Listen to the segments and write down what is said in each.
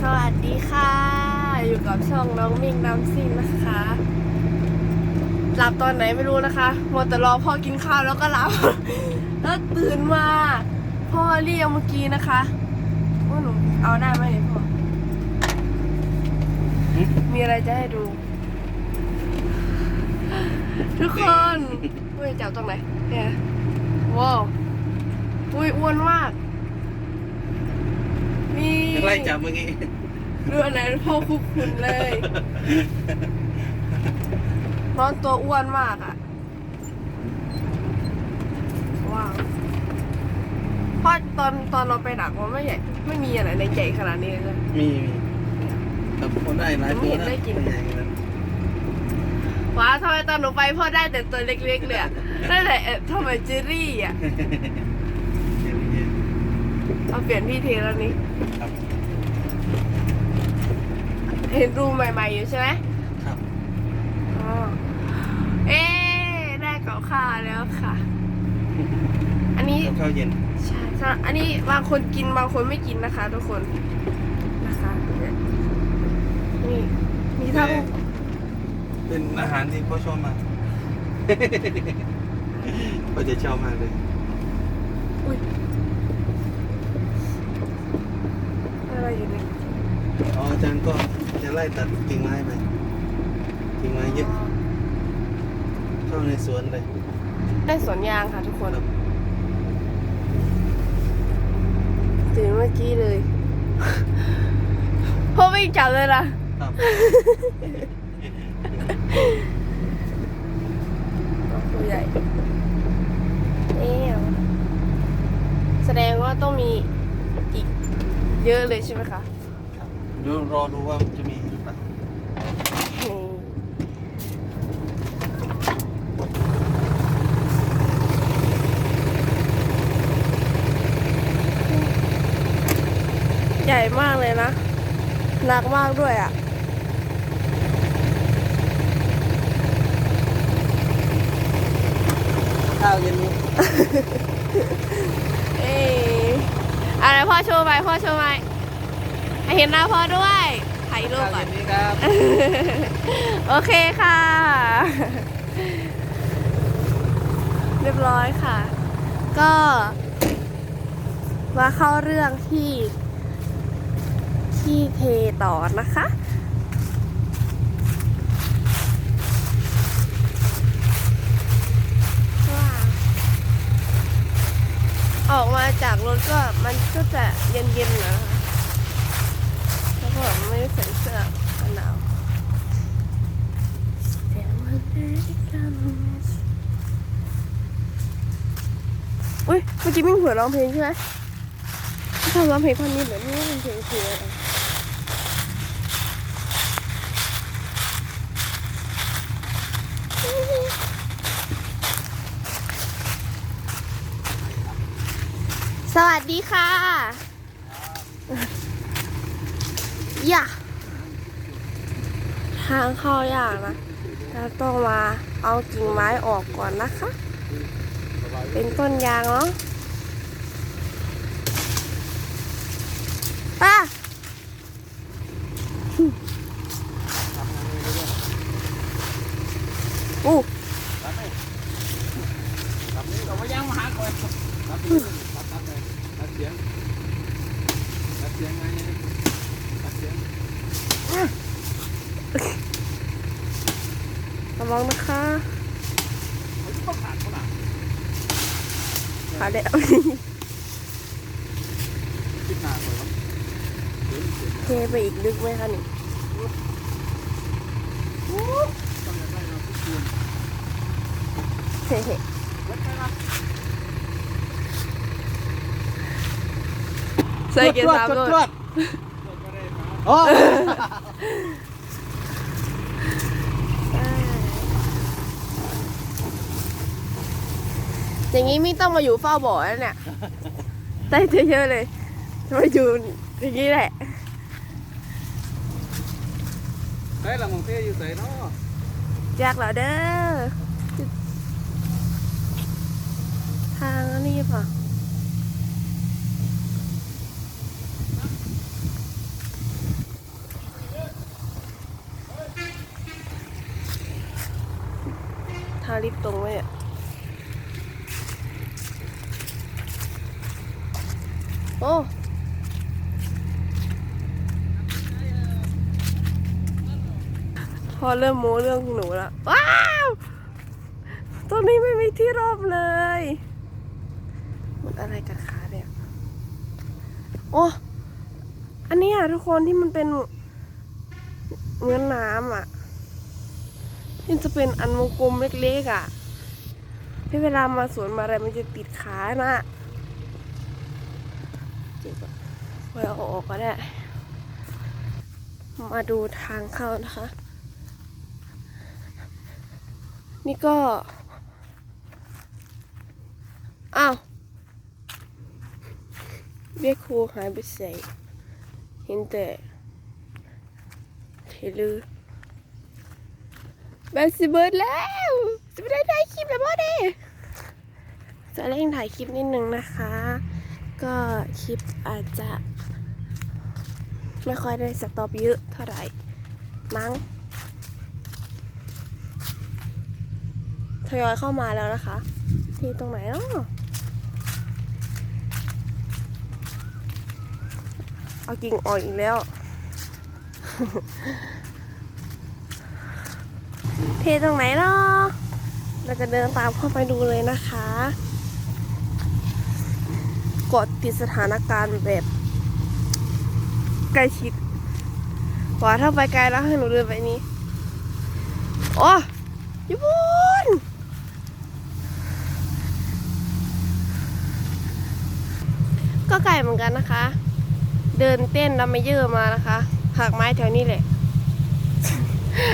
สวัสดีค่ะ อยู่กับช่องน้องมิงน้ำซิ่งนะคะ หลับตอนไหนไม่รู้นะคะมัวแต่รอพ่อกินข้าวแล้วก็หลับ แล้วตื่นมาพ่อเรียกเมื่อกี้นะคะว่าหนูเอาได้ไหมเนี่ยพ่อ มีอะไรจะให้ดู ทุกคนอุ้ยจับตรงไหนเนี่ยว้าวอุ้ยอ้วนมาก นี่ไล่จับเมื่อกี้เรือไหนพ่อคุกคุณเลยน้องตัวอ้วนมากอะ ว้าวเพราะตอนตอนเราไปดักมันไม่ใหญ่ไม่มีอะไรในใหญ่ขนาดนี้เลย มีมีแต่คนได้หลายตัวไม่เห็นนะได้กินใหญ่ขนาดนั้นว้าวทำไมตอนหนูไปพ่อได้แต่ตัวเล็กๆเลยอะได้แต่เอ่อทำไมเจอรี่อะเดี๋ยวนี้ เอาเปลี่ยนที่เทแล้วนี้ครับเห็นรูใหม่ ๆ อยู่ใช่ไหมครับอ๋อเอ๊ะได้กับข้าวแล้วค่ะ อันนี้ข้าวเย็นใช่สำหรับอันนี้บางคนกินบางคนไม่กินนะคะ ทุกคนนะคะนี่มีทั้งเป็นอาหารที่พ่อชอบมากพ่อจะชอบมากเลยอุ้ยอะ ไรอยู่เนี่ยอ๋ออาจารย์ก็จะไล่ตัดกิ่งไม้ไปกิ่งไม้เยอะเข้าในสวนเลยได้สวนยางค่ะทุกคนครับตื่นเมื่อกี้เลยพ่อไม่จับเลยล่ะครับตัวใหญ่เอ๊ะแสดงว่าต้องมีอีก เยอะเลยใช่ไหมคะครับเดี๋ยวรอดูว่ามันจะมีหรือเปล่านี่ใหญ่มากเลยนะ หนักมากด้วยอะ ข้าวเย็นนี้ เอ้ย อะไรพ่อโชว์ไปพ่อโชว์ไปให้เห็นหน้าพ่อด้วยถ่ายรูปข้าวก่อเย็นนนี้ครับ โอเคค่ะ เรียบร้อยค่ะ ก็มาเข้าเรื่องที่ที่เทต่อนะคะ จากรถก็มันก็จะเย็นๆนะคะแล้วก็แบบไม่ใส่เสื้อกันหนาวแต่มันได้กันอุ้ยเมื่อกี้มิ่งเผื่อร้องเพลงใช่ไหมที่ทำร้องเพลงท่อนนี้เหมือนไม่ร้องเพลงเพื่อะไรส วัสดีค่ะอย่าทางเข้ายากนะเราต้องมาเอากิ่งไม้ออกก่อนนะคะ เป็นต้นยางเนาะป้าอู้ ครับนี่เราไม่ย่างมาหาก่อนครับนี่ตัดตัดเลยตัดเสียงตัดเสียงไงตัดเสียงระวังนะคะเขาจะต้องผ่านเขาหนาขาเด็คิดหนาก่อนครับเดี๋ยวเสียงเทไปอีกลึกไหมคะนี่ต้องจะได้เราทุกคนเฮ้ วัดไปครับ ใส่เกียร์สามด้วยโอ้อย่างนี้ไม่ต้องมาอยู่เฝ้าบ่อแล้วเนี่ยได้เยอะๆเลยมาอยู่อย่างนี้แหละใส่ละมองเที่อยู่ใส่เนาะยากแล้วเด้อทางอันนี้ป่ะ ลิฟต์ตรงไว้อะโอ้ พอเริ่มโม้เรื่องหนูแล้วว้าวตรงนี้ไม่มีที่ร่มเลยมันอะไรกันคะเนี่ยโอ้อันนี้อะทุกคนที่มันเป็นเหมือนน้ำอะนี่จะเป็นอันวงกลมเล็กๆอะที่เวลามาสวนมาอะไรมันจะติดขานะเจ็บอะไว้เอาออกก็ได้ มาดูทางเข้านะคะ นี่ก็ อ้าวเบี้ยครูหายไปใส่เห็นแต่เทลือแบตสิเบิร์ดแล้วจะไม่ได้ถ่ายคลิปแล้วบ่เด้จะเร่งถ่ายคลิปนิดนึงนะคะ ก็คลิปอาจจะ ไม่ค่อยได้สต็อปเยอะเท่าไหร่มั้ง ทยอยเข้ามาแล้วนะคะ ที่ตรงไหนเนาะเอากิ่งออกอีกแล้วเทตรงไหนเนาะเราจะเดินตามเข้าไปดูเลยนะคะกดติดสถานการณ์แบบใกล้ชิดหว่าถ้าไปไกลแล้วให้หนูเดินไปนี้ โอ้ญี่ปุ่น ก็ไกลเหมือนกันนะคะ เดินเต้นดัมเมเยอร์มานะคะหักไม้แถวนี้แหละ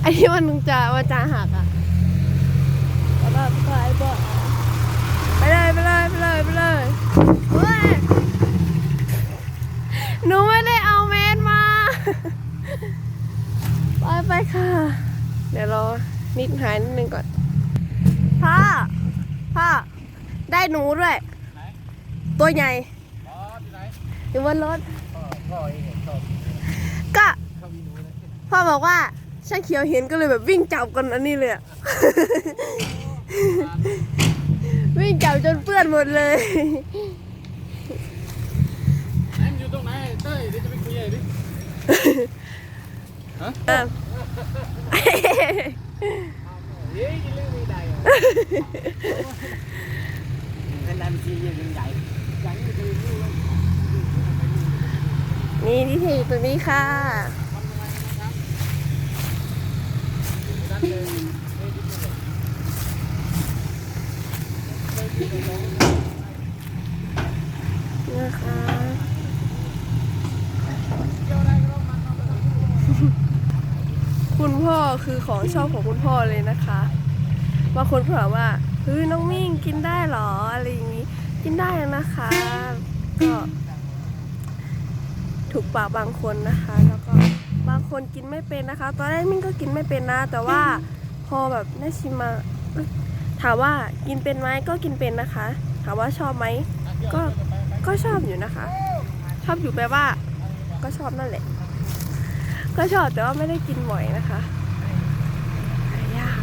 ไอ้ที่มันจะว่าจะหักอะแล้วก็ไปบ่ไปเลยไปเลยไปเลยไปเลยหนูไม่ได้เอาเมนมา ไปไปค่ะ เดี๋ยวรอนิดหายนิดนึงก่อนพ่อพ่อได้หนูด้วย ตัวใหญ่ อยู่บนรถพ่อพ่อเองชอบก็ชอบอีหนูเลยพ่อบอกว่าช่างเขียวเห็นก็เลยแบบวิ่งจับกันอันนี้เลยอะ วิ่งจับจนเปื้อนหมดเลย ไหนมันอยู่ตรงไหนเต้ยเดี๋ยวจะไปคุยเลยดิฮะอะเฮ้ยยังเรื่องไม่ได้เหรอเป็นไรมันทียังใหญ่ใหญ่ไม่เคยรู้เลย นี่ที่เทอตรงนี้ค่ะนะคะคุณพ่อคือของชอบของคุณพ่อเลยนะคะบางคนถามว่าเฮ้ยน้องมิ่งกินได้เหรออะไรอย่างนี้ กินได้นะคะ ก็ ถูกปากบางคนนะคะ แล้วก็บางคนกินไม่เป็นนะคะ ตอนแรกมิ่งก็กินไม่เป็นนะ แต่ว่าพอแบบได้ชิมมาเอ้ยถามว่ากินเป็นไหมก็กินเป็นนะคะ ถามว่าชอบไหมก็ก็ชอบอยู่นะคะ ชอบอยู่แปลว่า ก็ชอบนั่นแหละ ก็ชอบแต่ว่าไม่ได้กินบ่อยนะคะหายาก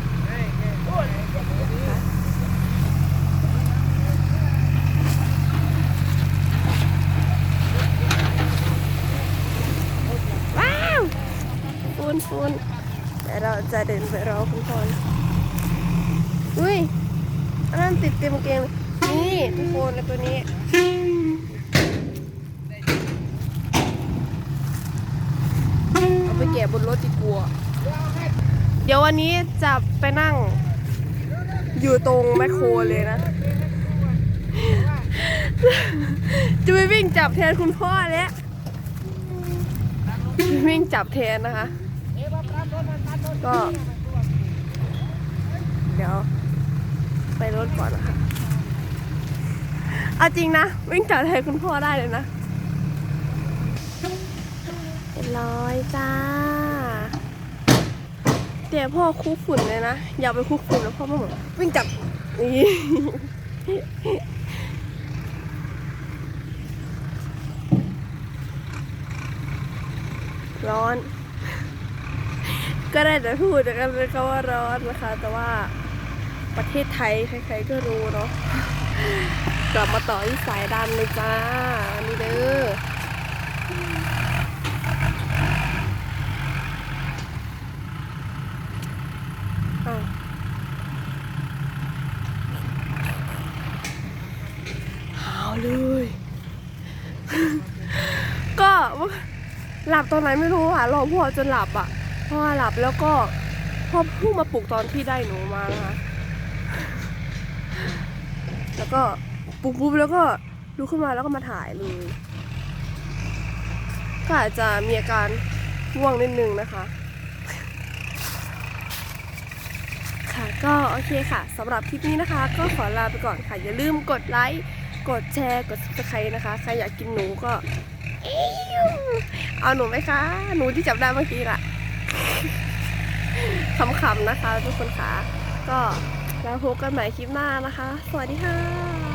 ว้าวฟู นฟูนแต่เราจะเดินไปรอคุณพ่อนะอุ้ยอันนั้นติดเต็มเกงนี่ทุกคนแล้วตัวนี้เอาไปแกะบนรถดีกว่าเดี๋ยววันนี้จะไปนั่ง อยู่ตรงแมคโครเลยนะ จะไปวิ่งจับแทนคุณพ่อแล้ววิ่งจับแทนนะคะ ก็ เดี๋ยว ไปรถก่อนนะคะเอาจริงนะ วิ่งจับแทนคุณพ่อได้เลยนะเรียบร้อยจ้า เดี๋ยวพ่อคุกฝุ่นเลยนะ อย่าไปคุกฝุ่นแล้วพ่อมาบอกวิ่งจับนี่ร้อน ก็ได้แต่พูดกันเลยก็ว่าร้อนนะคะ แต่ว่าประเทศไทยใครๆก็รู้เนาะกลับมาต่อที่สายดำเลยจ้า นี่เด้ออ้าวหาวเลย ก็หลับตอนไหนไม่รู้ค่ะรอพ่อจนหลับอะ พ่อหลับแล้วก็พ่อเพิ่งมาปลุกตอนที่ได้หนูมานะคะแล้วก็ปลุกปุ๊บแล้วก็ลุกขึ้นมาแล้วก็มาถ่ายเลยก็อาจจะมีอาการง่วงนิดนึงนะคะ ค่ะก็โอเคค่ะสำหรับคลิปนี้นะคะ ก็ขอลาไปก่อนค่ะ อย่าลืมกดไลค์กดแชร์กด subscribe นะคะ ใครอยากกินหนูก็เอ้วเอาหนูไหมคะ หนูที่จับได้เมื่อกี้ล่ะ ขำๆนะคะ ทุกคนค่ะ ก็แล้วพบกันใหม่คลิปหน้านะคะ สวัสดีค่ะ